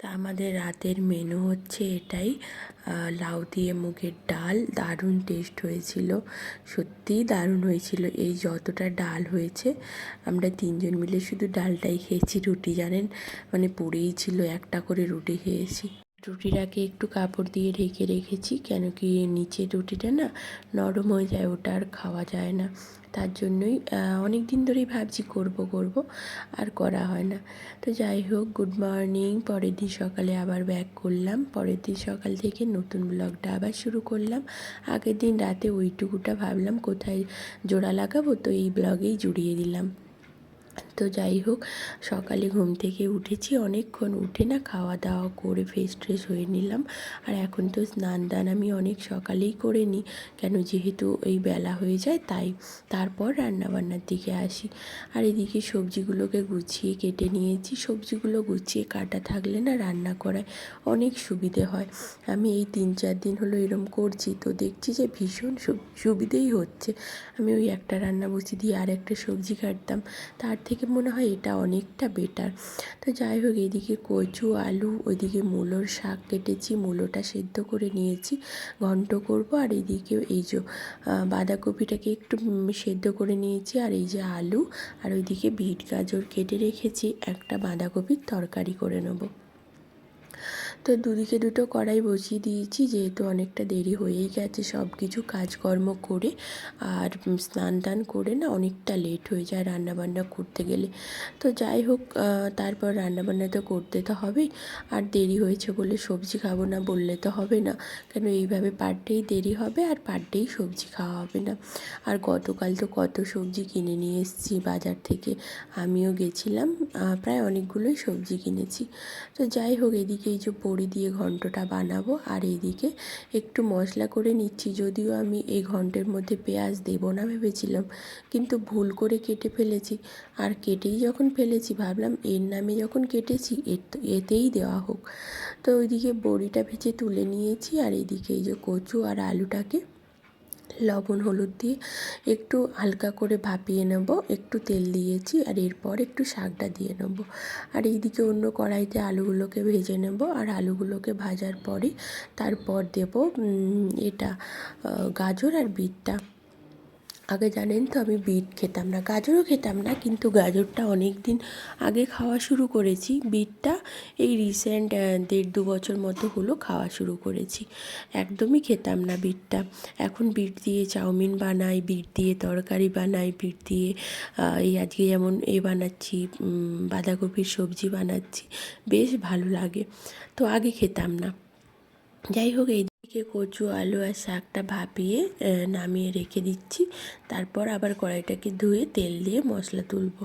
তা আমাদের রাতের মেনু হচ্ছে এটাই। লাউ দিয়ে মুগের ডাল, দারুণ টেস্ট হয়েছিল। সত্যিই দারুণ হয়েছিল এই যতটা ডাল হয়েছে। আমরা তিনজন মিলে শুধু ডালটাই খেয়েছি, রুটি জানেন? মানে পড়েই ছিল, একটা করে রুটি খেয়েছি। রুটিটাকে একটু কাপড় দিয়ে ঢেকে রেখেছি, কেন কি নিচে রুটিটা না নরম হয়ে যায়, ওটা আর খাওয়া যায় না। তার জন্যই অনেক দিন ধরেই ভাবছি করব করব, আর করা হয় না। তো যাই হোক গুড মর্নিং পরের দিন সকালে আবার ব্যাক করলাম। পরের দিন সকাল থেকে নতুন ব্লগটা আবার শুরু করলাম। আগের দিন রাতে ওইটুকুটা ভাবলাম কোথায় জোড়া লাগাবো, তো এই ব্লগেই জুড়িয়ে দিলাম। তো যাই হোক, সকালে ঘুম থেকে উঠেছি। অনেকক্ষণ উঠে না খাওয়া দাওয়া করে ফ্রেশ ট্রেশ হয়ে নিলাম। আর এখন তো স্নান দান আমি অনেক সকালেই করে নিই। কেন যেহেতু এই বেলা হয়ে যায়, তাই তারপর রান্নাবান্নার দিকে আসি। আর এদিকে সবজিগুলোকে গুছিয়ে কেটে নিয়েছি। সবজিগুলো গুছিয়ে কাটা থাকলে না রান্না করায় অনেক সুবিধে হয়। আমি এই তিন চার দিন হলো এরম করছি তো দেখছি যে ভীষণ সুবিধেই হচ্ছে। আমি ওই একটা রান্না বসিয়ে দিয়ে আর একটা সবজি কাটতাম। তার থেকে মনে হয় এটা অনেকটা বেটার তো যাই হোক, এদিকে কচু, আলু, ওইদিকে মূলোর শাক কেটেছি, মূলোটা সেদ্ধ করে নিয়েছি, ঘন্ট করব। আর এদিকে এই যে বাঁধাকপিটাকে একটু সেদ্ধ করে নিয়েছি। আর এই যে আলু, আর ওইদিকে বিট গাজর কেটে রেখেছি। একটা বাঁধাকপির তরকারি করে নেব। তো দুদিকে দুটো কড়াই বসিয়ে দিয়েছি, যেহেতু অনেকটা দেরি হয়েই গেছে সব কিছু কাজকর্ম করে। আর স্নান টান করে না অনেকটা লেট হয়ে যায় রান্নাবান্না করতে গেলে। তো যাই হোক তারপর রান্নাবান্না তো করতে তো হবেই। আর দেরি হয়েছে বলে সবজি খাব না বললে তো হবে না। কেন এইভাবে পার ডেই দেরি হবে আর পার ডেই সবজি খাওয়া হবে না। আর গতকাল তো কত সবজি কিনে নিয়ে এসেছি বাজার থেকে। আমিও গেছিলাম প্রায় অনেকগুলোই সবজি কিনেছি। তো যাই হোক, এদিকে এই যে বড়ি দিয়ে ঘন্টটা বানাবো আর এইদিকে একটু মশলা করে নিচ্ছি। যদিও আমি এই ঘন্টের মধ্যে পেঁয়াজ দেব না ভেবেছিলাম, কিন্তু ভুল করে কেটে ফেলেছি। আর কেটেই যখন ফেলেছি, ভাবলাম এর নামে যখন কেটেছি, এর তো- এতেই দেওয়া হোক। তো ওইদিকে বড়িটা ভেজে তুলে নিয়েছি আর এইদিকে এই যে কচু আর আলুটাকে লবণ, হলুদ দিয়ে একটু হালকা করে ভাপিয়ে নেব। একটু তেল দিয়েছি আর এরপর একটু শাকটা দিয়ে নেব। আর এইদিকে অন্য কড়াইতে আলুগুলোকে ভেজে নেব আর আলুগুলোকে ভাজার পরে তারপর দেব এটা গাজর আর বিটটা। আগে জানেন তো আমি বিট খেতাম না, গাজরও খেতাম না, কিন্তু গাজরটা অনেক দিন আগে খাওয়া শুরু করেছি। বিটটা এই রিসেন্ট দেড় দু বছর মতো হলো খাওয়া শুরু করেছি। একদমই খেতাম না বিটটা। এখন বিট দিয়ে চাউমিন বানাই, বিট দিয়ে তরকারি বানাই, বিট দিয়ে এই আজকে যেমন এ বানাচ্ছি বাঁধাকপির সবজি বানাচ্ছি, বেশ ভালো লাগে। তো আগে খেতাম না। যাই হোক এইদিকে কচু, আলু আর শাকটা ভাপিয়ে নামিয়ে রেখে দিচ্ছি। তারপর আবার কড়াইটাকে ধুয়ে তেল দিয়ে মশলা তুলবো।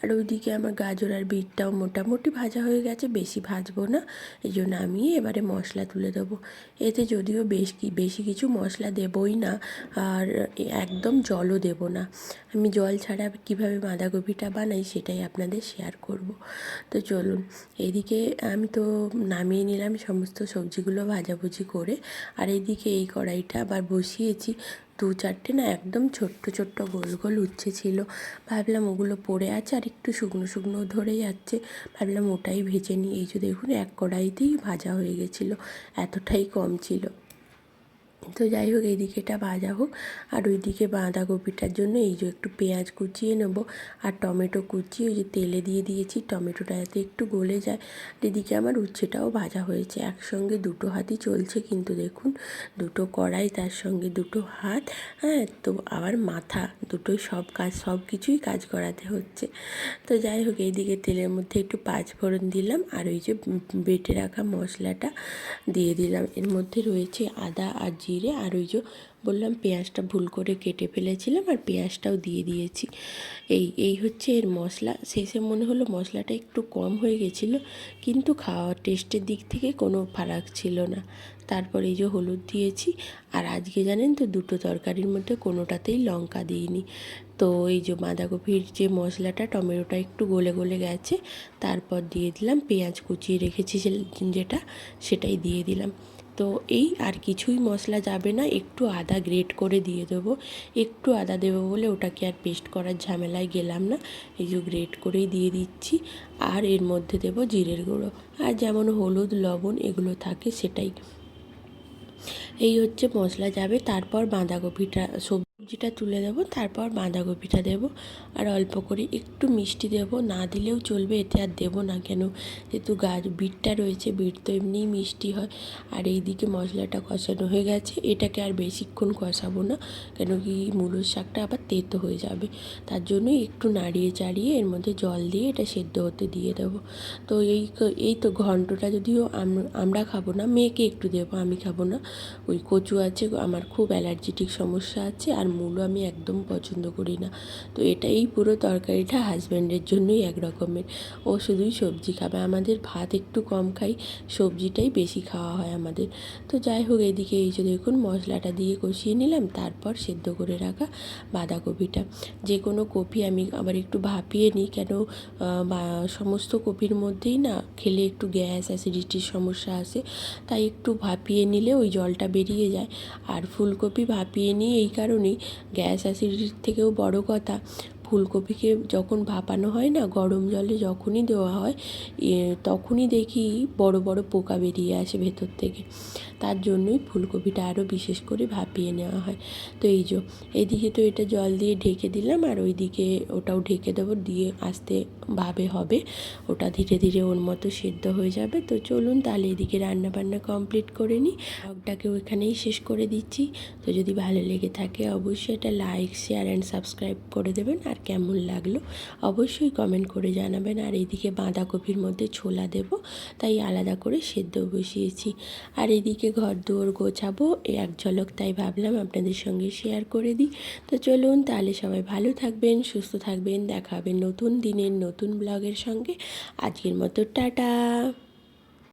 আর ওইদিকে আমার গাজর আর বিটটাও মোটামুটি ভাজা হয়ে গেছে, বেশি ভাজবো না। এই জন্য আমি এবারে মশলা তুলে দেবো। এতে যদিও বেশ কি, বেশি কিছু মশলা দেবই না, আর একদম জলও দেব না। আমি জল ছাড়া কীভাবে বাঁধাকপিটা বানাই সেটাই আপনাদের শেয়ার করব। তো চলুন, এদিকে আমি তো নামিয়ে নিলাম সমস্ত সবজিগুলো ভাজাভুজি করে। আর এইদিকে এই কড়াইটা আবার বসিয়েছি। দু চারটে না একদম ছোট্ট ছোট্ট গোল গোল উচ্ছে ছিল। ভাবলাম ওগুলো পড়ে আছে আর একটু শুকনো শুকনো ধরে যাচ্ছে। ভাবলাম ওটাই ভেজে নিই। এই যে দেখুন, এক কড়াইতেই ভাজা হয়ে গেছিল। এতটাই কম ছিল। তো যাই হোক, এইদিকে এটা ভাজা হোক, আর ওইদিকে বাঁধাকপিটার জন্য এই যে একটু পেঁয়াজ কুচিয়ে নেব আর টমেটো কুচিয়ে ওই যে তেলে দিয়ে দিয়েছি। টমেটোটা যাতে একটু গলে যায়। এদিকে আমার উচ্ছেটাও ভাজা হয়েছে। একসঙ্গে দুটো হাতই চলছে কিন্তু দেখুন, দুটো কড়াই, তার সঙ্গে দুটো হাত হ্যাঁ তো আবার মাথা, দুটোই সব কাজ, সব কিছুই কাজ করাতে হচ্ছে। তো যাই হোক, এইদিকে তেলের মধ্যে একটু পাঁচ ফোড়ন দিলাম আর ওই যে বেটে রাখা মশলাটা দিয়ে দিলাম। এর মধ্যে রয়েছে আদা আর জিরে আর ওই যে বললাম পেঁয়াজটা ভুল করে কেটে ফেলেছিলাম আর পেঁয়াজটাও দিয়ে দিয়েছি। এই এই হচ্ছে এর মশলা। শেষে মনে হলো মশলাটা একটু কম হয়ে গেছিল, কিন্তু খাওয়ার টেস্টের দিক থেকে কোনো ফারাক ছিল না। তারপর এই যে হলুদ দিয়েছি আর আজকে জানেন তো দুটো তরকারির মধ্যে কোনোটাতেই লঙ্কা দিইনি। তো এই যে বাঁধাকপির যে মশলাটা, টমেটোটা একটু গলে গলে গেছে, তারপর দিয়ে দিলাম পেঁয়াজ কুচিয়ে রেখেছি যেটা সেটাই দিয়ে দিলাম। তো এই আর কিছুই মশলা যাবে না, একটু আদা গ্রেট করে দিয়ে দেবো। একটু আদা দেবো বলে ওটাকে আর পেস্ট করার ঝামেলায় গেলাম না। এই যে গ্রেট করেই দিয়ে দিচ্ছি। আর এর মধ্যে দেবো জিরের গুঁড়ো। আর যেমন হলুদ, লবণ এগুলো থাকে সেটাই। এই হচ্ছে মশলা যাবে। তারপর বাঁধাকপিটা সবজিটা তুলে দেবো, তারপর বাঁধাকপিটা দেবো আর অল্প করে একটু মিষ্টি দেবো। না দিলেও চলবে, এতে আর দেবো না কেন? যেহেতু গাছ বিটটা রয়েছে, বিট তো এমনিই মিষ্টি হয়। আর এই দিকে মশলাটা কষানো হয়ে গেছে, এটাকে আর বেশিক্ষণ কষাবো না, কেন কি মুলোর শাকটা আবার তেতো হয়ে যাবে। তার জন্যই একটু নাড়িয়ে চাড়িয়ে এর মধ্যে জল দিয়ে এটা সেদ্ধ হতে দিয়ে দেবো। তো এই এই তো ঘন্টটা যদিও আমরা খাব না, মেয়েকে একটু দেবো, আমি খাব না। ওই কচু আছে, আমার খুব অ্যালার্জিটিক সমস্যা আছে, আর মূলো আমি একদম পছন্দ করি না। তো এটা এই পুরো তরকারিটা হাজব্যান্ডের জন্যই এক রকমের ও শুধুই সবজি খাবে। আমাদের ভাত একটু কম খাই, সবজিটাই বেশি খাওয়া হয় আমাদের। তো যাই হোক, এদিকে এই যে দেখুন, মশলাটা দিয়ে কষিয়ে নিলাম, তারপর সেদ্ধ করে রাখা বাঁধাকপিটা। যে কোনো কপি আমি আবার একটু ভাপিয়ে নিই, কেন সমস্ত কপির মধ্যেই না, খেলে একটু গ্যাস অ্যাসিডিটির সমস্যা আসে তাই একটু ভাপিয়ে নিলে ওই জলটা বেরিয়ে যায়। আর ফুলকপি ভাপিয়ে নিই এই কারণেই। গ্যাস অ্যাসিডিটির থেকেও বড় কথা। ফুলকপিকে যখন ভাপানো হয় না, গরম জলে যখনই দেওয়া হয় তখনই দেখি বড় বড় পোকা বেরিয়ে আসে ভেতর থেকে। তার জন্যই ফুলকপিটা আরও বিশেষ করে ভাপিয়ে নেওয়া হয়। তো এই যে, এদিকে তো এটা জল দিয়ে ঢেকে দিলাম, আর ওইদিকে ওটাও ঢেকে দেবো, দিয়ে আস্তে ভাবে হবে। ওটা ধীরে ধীরে ওর মতো সেদ্ধ হয়ে যাবে। তো চলুন তাহলে এদিকে রান্না বান্না কমপ্লিট করে নিই। ব্লগটাকে ওইখানেই শেষ করে দিচ্ছি। তো যদি ভালো লেগে থাকে, অবশ্যই এটা লাইক, শেয়ার, অ্যান্ড সাবস্ক্রাইব করে দেবেন। আর কেমন লাগল অবশ্যই কমেন্ট করে জানাবেন। আর এদিকে বাঁধাকপির মধ্যে ছোলা দেব, তাই আলাদা করে সেদ্ধ বসিয়েছি। আর এদিকে ঘর দুয়ার গোছাবো এক ঝলক তাই ভাবলাম আপনাদের সঙ্গে শেয়ার করে দিই। তো চলুন তাহলে সবাই ভালো থাকবেন, সুস্থ থাকবেন, দেখা হবে নতুন দিনের নতুন ব্লগের সঙ্গে। আজকের মতো টাটা।